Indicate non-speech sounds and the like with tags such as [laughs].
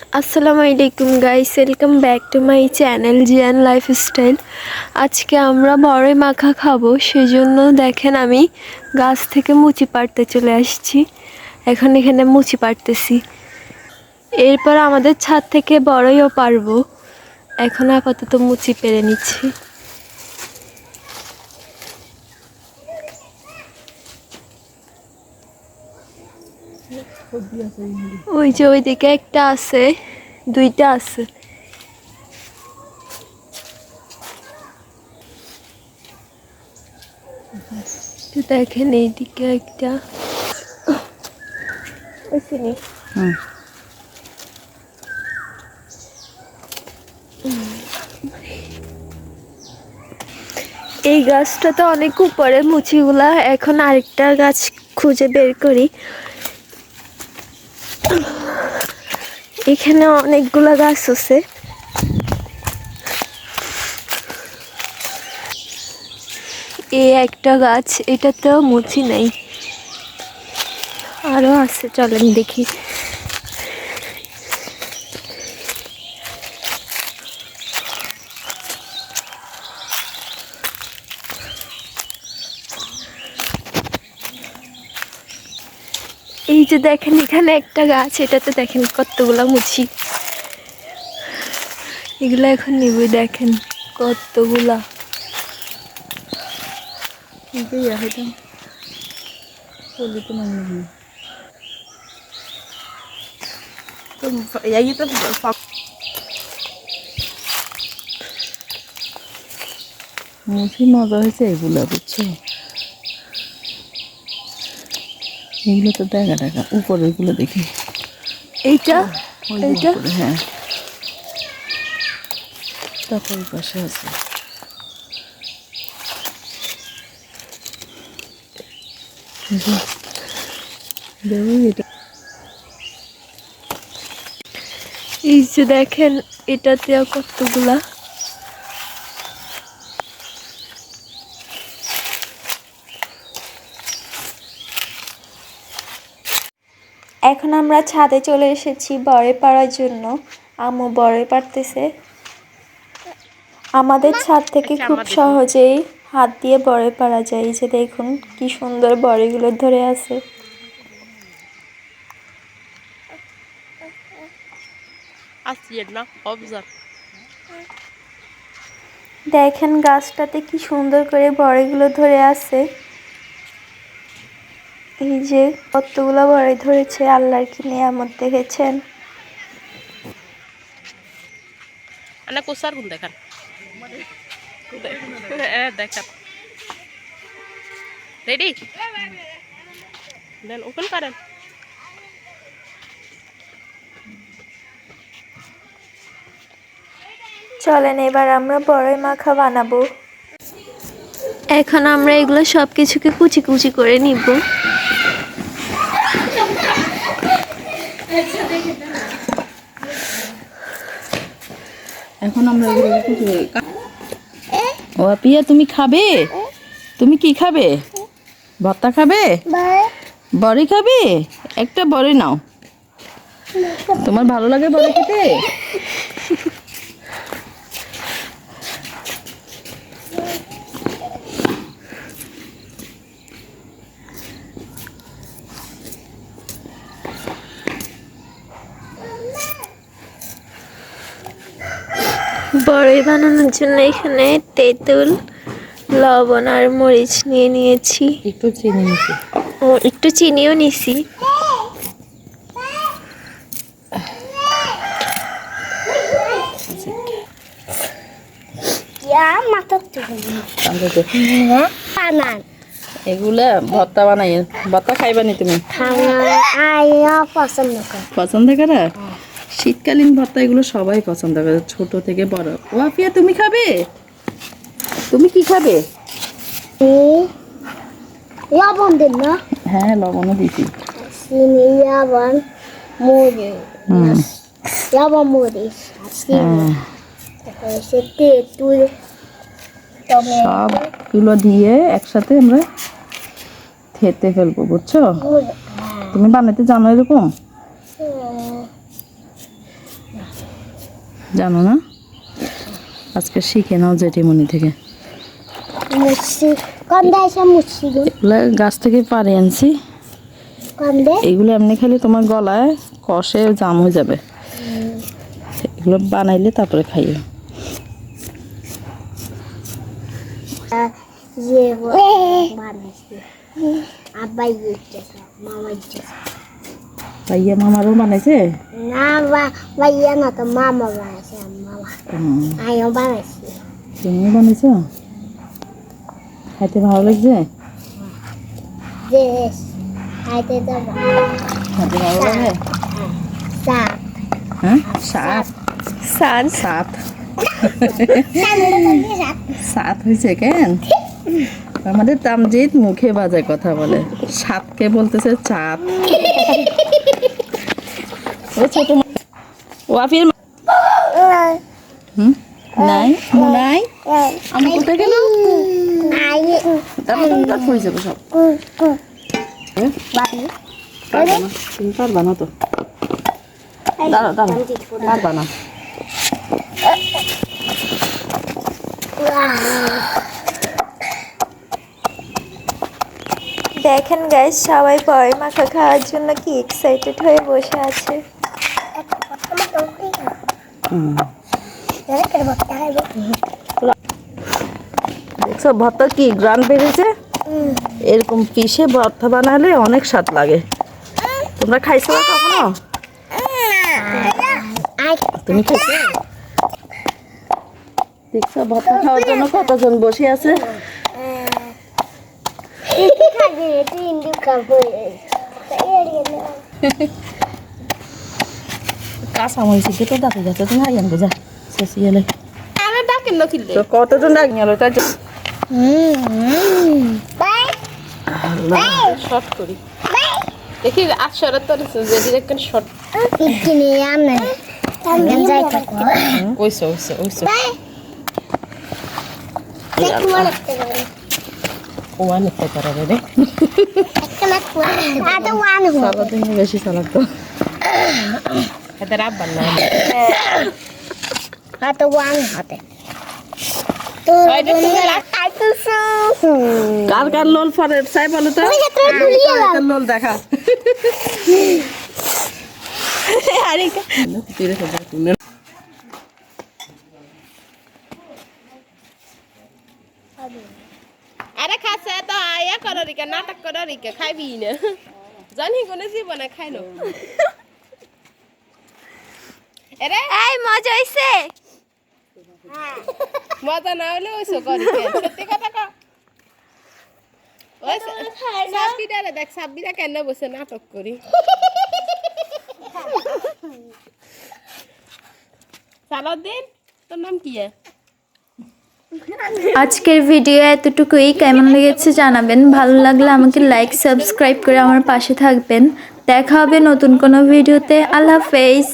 আসসালামু আলাইকুম guys welcome back to my channel Zian lifestyle আজকে আমরা বড়ই মাখা খাব, সেজন্য দেখেন আমি গাছ থেকে মুচি পাড়তে চলে আসছি। এখন এখানে মুচি পাড়তেছি। এরপর আমাদের ছাদ থেকে বড়ইও পারব। এখন আপাতত মুচি পেরে নিচ্ছি। ওই যে ওইদিকে একটা আছে দুইটা আছে। দেখেন এইদিকে একটা। এই গাছটা তো অনেক উপরে মুচিগুলা এখন আরেকটা গাছ খুঁজে বের করি। এখানে অনেকগুলা গাছ আছে। এ একটা গাছ এটাতেও মুচি নাই। আরও আছে চলেন দেখি। যে দেখেন এখানে একটা গাছ, এটাতে দেখেন কতগুলা মুচি। এগুলো এখন নিবই, দেখেন কতগুলা। তো তো তো মুসি মজা হয়েছে এগুলো, বুঝছ? এগুলো তো দেখা দেখা। উপরেরগুলো দেখি। এইটা? এইটা? হ্যাঁ। তারপর পাশে আছে। এই যে, এটা এই যে দেখেন এটাতে কতগুলা এখন আমরা ছাদে চলে এসেছি বড়ে পাড়ার জন্য। আম্মু বড়ে পাড়তেছে। আমাদের ছাদ থেকে খুব সহজেই হাত দিয়ে বড়ে পাড়া যায়। যে দেখুন কি সুন্দর বড়িগুলো ধরে আছে। দেখেন গাছটাতে কি সুন্দর করে বড়িগুলো ধরে আছে। এই যে কতগুলো বড়ি ধরেছে আল্লাহর কি নিয়ামত দেখেছেন Ana kusar kun dekan. Eh, dekan. Ready? Then open karen. চলেন এবার আমরা বড়ই মাখা বানাবো এখন আমরা এগুলো সব কিছুকে কুচি কুচি করে নিব এখন আমরা ও পিয়া তুমি খাবে? তুমি কি খাবে? ভর্তা খাবে? বড়ি খাবে? একটা বড়ি নাও। তোমার ভালো লাগে বড়ি খেতে? বড়ই বানানোর জন্য এখানে তেঁতুল লবণ আর মরিচ নিয়ে নিয়েছি। একটু চিনি নিচ্ছি ও একটু চিনিও নিছি। দেখো। এগুলা ভর্তা বানাই। ভর্তা তুমি? পছন্দ করে। শীতকালীন ভর্তা এগুলো সবাই পছন্দ করে ছোট থেকে বড়। ও আপিয়া তুমি খাবে? তুমি কি খাবে? লবণ দিন না। হ্যাঁ লবণও দিছি। চিনি লবণ হুম। লবণ চিনি। হ্যাঁ। সবগুলো দিয়ে একসাথে আমরা খেতে ফেলব বুঝছ? তুমি বানাতে জানো এরকম? জানো না? আজকে শিখে নাও জেঠিমণি থেকে। এগুলো গাছ থেকে পাড়ে আনছি। এগুলো এমনি খেলে তোমার গলায় কষে জাম হয়ে যাবে। এগুলো বানাইলে তারপরে খাইও। যে বানাইছে ভাইয়া মামারও বানাইছে? না ভাইয়া না তো মামা বানাইছে মামা। আমিও বানাইছি। তুমিও বানাইছো? খাইতে ভালো লাগছে? যে খাইতে যাব খাইতে ভালো লাগে? সাপ। হ্যাঁ? সাত সাত সাত হয়েছে কেন? আমাদের তামজিৎ মুখে বাজে কথা বলে। সাতকে বলতেছে চাঁদ [laughs] ওয়াফির হুম? নাই? নাই আমি কোথায় গেল তারপর তুমি তার পড়ে যাবে সব? পারবা না। তুমি পারবা না তো। দাঁড়া দাঁড়া পারবা না। দেখেন গাইস সবাই বড়ই মাখা খাওয়ার জন্য কি এক্সাইটেড হয়ে বসে আছে? দেখছ, ভর্তা কি গ্রান বেরিয়েছে এরকম পিষে ভর্তা বানালে অনেক স্বাদ লাগে। তোমরা খাইছো না কখনো? তুমি খাইছো? দেখছ, ভর্তা খাওয়ার জন্য কতজন বসে আছে? কাঁচা মরিচি কেটে দেখো যাচ্ছে তুমি আইয়ান বোঝা। শেষ গেলে। আরে ডাকেন না কিনলে তো কতজন ডাক গেল তাই তো? শর্ট করি। দেখি আটশোরে তোর যদি দেখেন শর্ট ওইসো ওইসো ওইসো। ওয়ান হতে পারে রে। সারাদিন বেশি চালাক তো এতে রাব্বার না. এটা তুমি রাখ কার কার লোল ফরে চাই বলো তো লোল দেখা আরে খাসে তো আয়া করো রিকা নাটক করো রিকা খাইবি না জানি কোনে জীবনে খাই না এই মজা হইছে? মজা না হলে ওইসো করি সত্যি কথা কও। ওই রে দেখ সাব্বিরা কেন বসে নাটক করি? সালাউদ্দিন তোর নাম কি আজকের ভিডিও এতটুকুই। কেমন লেগেছে জানাবেন। ভালো লাগলে আমাকে লাইক সাবস্ক্রাইব করে আমার পাশে থাকবেন। দেখা হবে নতুন কোনো ভিডিওতে। আল্লাহ হাফেজ।